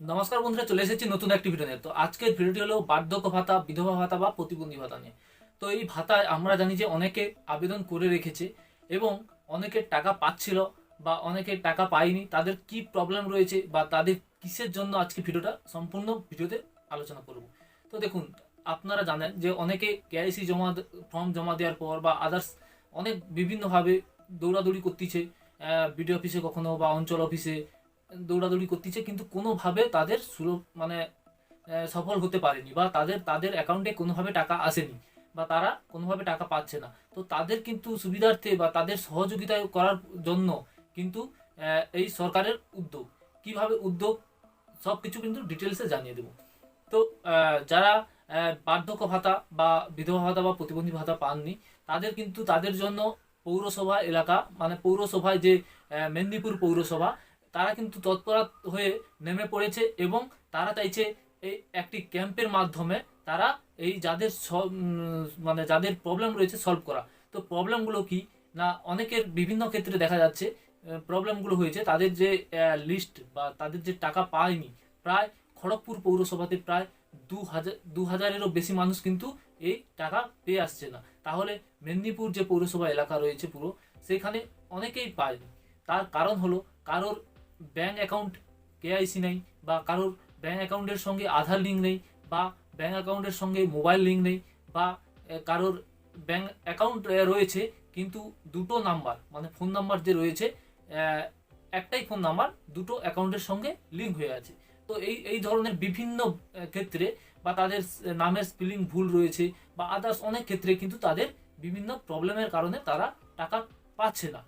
নমস্কার বন্ধুরা, চলে এসেছি নতুন একটি ভিডিও নিয়ে। তো আজকের ভিডিওটি হলো বার্ধক্য ভাতা, বিধবা ভাতা বা প্রতিবন্ধী ভাতা নিয়ে। তো এই ভাতায় আমরা জানি যে অনেকে আবেদন করে রেখেছে এবং অনেকে টাকা পাচ্ছিল বা অনেকে টাকা পায়নি। তাদের কি প্রবলেম রয়েছে বা তাদের কিসের জন্য আজকে ভিডিওটা সম্পূর্ণ ভিডিওতে আলোচনা করব। তো দেখুন, আপনারা জানেন যে অনেকে কেআইসি জমা ফর্ম জমা দেওয়ার পর বা আদার্স অনেক বিভিন্নভাবে দৌড়াদৌড়ি করতেছে বিডিও অফিসে কখনো বা অঞ্চল অফিসে দৌড়াদৌড়ি করতেছে, কিন্তু কোনোভাবে তাদের সুলভ মানে সফল হতে পারেনি বা তাদের তাদের অ্যাকাউন্টে কোনোভাবে টাকা আসেনি বা তারা কোনোভাবে টাকা পাচ্ছে না। তো তাদের কিন্তু সুবিধার্থে বা তাদের সহযোগিতা করার জন্য কিন্তু এই সরকারের উদ্যোগ। কীভাবে উদ্যোগ? সব কিছু কিন্তু ডিটেলসে জানিয়ে দেবো। তো যারা বার্ধক্য ভাতা বা বিধবা ভাতা বা প্রতিবন্ধী ভাতা পাননি, তাদের কিন্তু তাদের জন্য পৌরসভা এলাকা মানে পৌরসভায় যে মেদিনীপুর পৌরসভা তারা কিন্তু তৎপর হয়ে নেমে পড়েছে এবং তারা চাইছে এই একটি ক্যাম্পের মাধ্যমে তারা এই যাদের মানে যাদের প্রবলেম রয়েছে সলভ করা। তো প্রবলেমগুলো কি? না, অনেকের বিভিন্ন ক্ষেত্রে দেখা যাচ্ছে প্রবলেমগুলো হয়েছে। তাদের যে লিস্ট বা তাদের যে টাকা পায়নি, প্রায় খড়গপুর পৌরসভাতে প্রায় দু হাজার দু হাজারেরও বেশি মানুষ কিন্তু এই টাকা পেয়ে আসছে না। তাহলে মেদিনীপুর যে পৌরসভা এলাকা রয়েছে পুরো, সেখানে অনেকেই পায়নি। তার কারণ হলো, কারোর ব্যাংক অ্যাকাউন্ট কেআইসি নেই বা কারোর ব্যাংক অ্যাকাউন্টের সঙ্গে আধার লিঙ্ক নেই বা ব্যাংক অ্যাকাউন্টের সঙ্গে মোবাইল লিঙ্ক নেই বা কারোর ব্যাঙ্ক অ্যাকাউন্ট রয়েছে কিন্তু দুটো নাম্বার মানে ফোন নাম্বার যে রয়েছে একটাই ফোন নাম্বার দুটো অ্যাকাউন্টের সঙ্গে লিঙ্ক হয়ে আছে। তো এই এই ধরনের বিভিন্ন ক্ষেত্রে বা তাদের নামের স্পেলিং ভুল রয়েছে বা আদার্স অনেক ক্ষেত্রে কিন্তু তাদের বিভিন্ন প্রবলেমের কারণে তারা টাকা পাচ্ছে না।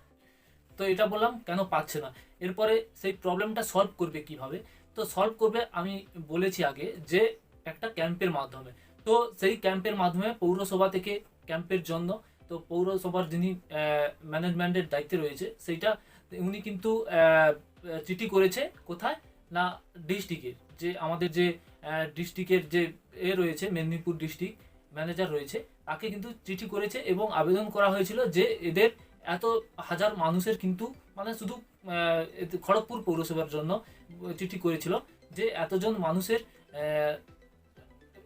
তো এটা বললাম, কেন পাচ্ছে না? এরপরে সেই প্রবলেমটা সলভ করবে কীভাবে? তো সলভ করবে, আমি বলেছি আগে যে একটা ক্যাম্পের মাধ্যমে। তো সেই ক্যাম্পের মাধ্যমে পৌরসভা থেকে ক্যাম্পের জন্য, তো পৌরসভার যিনি ম্যানেজমেন্টের দায়িত্বে রয়েছে, সেইটা উনি কিন্তু চিঠি করেছে কোথায়? না ডিস্ট্রিক্টের যে আমাদের যে ডিস্ট্রিক্টের যে এ রয়েছে, মেদিনীপুর ডিস্ট্রিক্ট ম্যানেজার রয়েছে, তাকে কিন্তু চিঠি করেছে এবং আবেদন করা হয়েছিল যে এদের এত হাজার মানুষের কিন্তু মানে শুধু খড়গপুর পৌরসভার জন্য চিঠি করেছিল যে এতজন মানুষের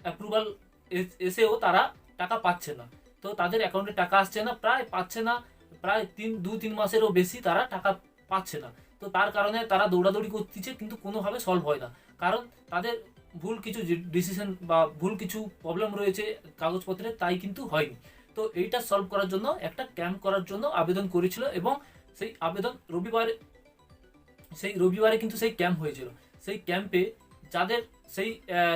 অ্যাপ্রুভাল এসেও তারা টাকা পাচ্ছে না। তো তাদের অ্যাকাউন্টে টাকা আসছে না, প্রায় পাচ্ছে না, প্রায় তিন, দু, তিন মাসেরও বেশি তারা টাকা পাচ্ছে না। তো তার কারণে তারা দৌড়াদৌড়ি করতেছে, কিন্তু কোনোভাবে সলভ হয় না। কারণ তাদের ভুল কিছু ডিসিশন বা ভুল কিছু প্রবলেম রয়েছে কাগজপত্রে, তাই কিন্তু হয়নি। তো এইটা সলভ করার জন্য, একটা ক্যাম্প করার জন্য আবেদন করেছিল এবং সেই আবেদন রবিবারে, সেই রবিবারে কিন্তু সেই ক্যাম্প হয়েছিল। সেই ক্যাম্পে যাদের, সেই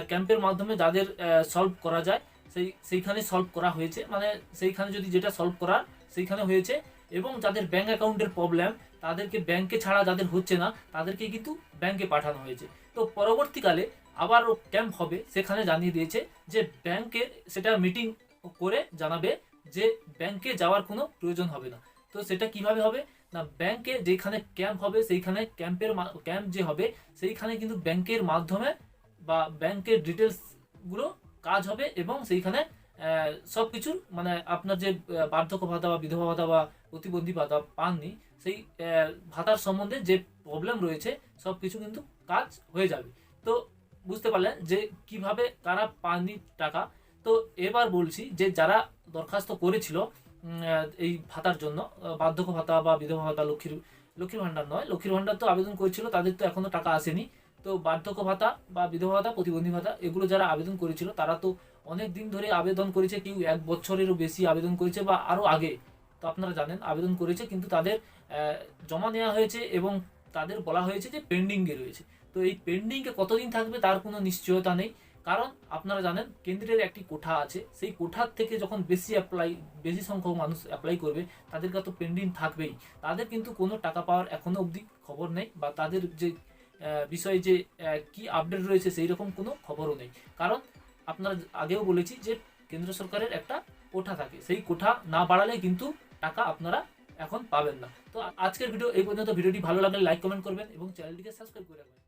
ক্যাম্পের মাধ্যমে যাদের সলভ করা যায়, সেই, সেইখানে সলভ করা হয়েছে। মানে সেইখানে যদি যেটা সলভ করার, সেইখানে হয়েছে। এবং যাদের ব্যাঙ্ক অ্যাকাউন্টের প্রবলেম তাদেরকে ব্যাংকে ছাড়া যাদের হচ্ছে না, তাদেরকে কিন্তু ব্যাংকে পাঠানো হয়েছে। তো পরবর্তীকালে আবারও ক্যাম্প হবে, সেখানে জানিয়ে দিয়েছে যে ব্যাংকের সেটা মিটিং করে জানাবে যে ব্যাংকে যাওয়ার কোনো প্রয়োজন হবে না। তো সেটা কীভাবে হবে? না ব্যাংকে যেখানে ক্যাম্প হবে, সেইখানে ক্যাম্পের ক্যাম্প যে হবে, সেইখানে কিন্তু ব্যাংকের মাধ্যমে বা ব্যাংকের ডিটেলসগুলো কাজ হবে এবং সেইখানে সব কিছুর মানে আপনার যে বার্ধক্য ভাতা বা বিধবা ভাতা বা প্রতিবন্ধী ভাতা পাননি, সেই ভাতার সম্বন্ধে যে প্রবলেম রয়েছে সব কিছু কিন্তু কাজ হয়ে যাবে। তো বুঝতে পারলেন যে কীভাবে কারা পাননি টাকা তো এবার বলছি যে যারা দরখাস্ত করেছিল এই ভাতার জন্য বার্ধক্য ভাতা বা বিধবা ভাতা, লক্ষ্মীর লক্ষ্মীর ভাণ্ডার নয়, লক্ষ্মীর ভাণ্ডার তো আবেদন করেছিল, তাদের তো এখনও টাকা আসেনি। তো বার্ধক্য ভাতা বা বিধবা ভাতা, প্রতিবন্ধী ভাতা, এগুলো যারা আবেদন করেছিল, তারা তো অনেক দিন ধরে আবেদন করেছে, কেউ এক বছরেরও বেশি আবেদন করেছে বা আরও আগে। তো আপনারা জানেন, আবেদন করেছে, কিন্তু তাদের জমা নেওয়া হয়েছে এবং তাদের বলা হয়েছে যে পেন্ডিংয়ে রয়েছে। তো এই পেন্ডিংয়ে কতদিন থাকবে তার কোনো নিশ্চয়তা নেই। কারণ আপনারা জানেন কেন্দ্রের একটি কোঠা আছে, সেই কোঠার থেকে যখন বেশি অ্যাপ্লাই বেশি সংখ্যক মানুষ অ্যাপ্লাই করবে তাদেরকে তো পেন্ডিং থাকবেই। তাদের কিন্তু কোনো টাকা পাওয়ার এখনও অবধি খবর নেই বা তাদের যে বিষয়ে যে কি আপডেট রয়েছে সেই রকম কোনো খবরও নেই। কারণ আপনারা আগেও বলেছি যে কেন্দ্র সরকারের একটা কোঠা থাকে। সেই কোঠা না বাড়ালে কিন্তু টাকা আপনারা এখন পাবেন না। তো আজকের ভিডিও এই পর্যন্ত। ভিডিওটি ভালো লাগলে লাইক কমেন্ট করবেন এবং চ্যানেলটিকে সাবস্ক্রাইব করে রাখবেন।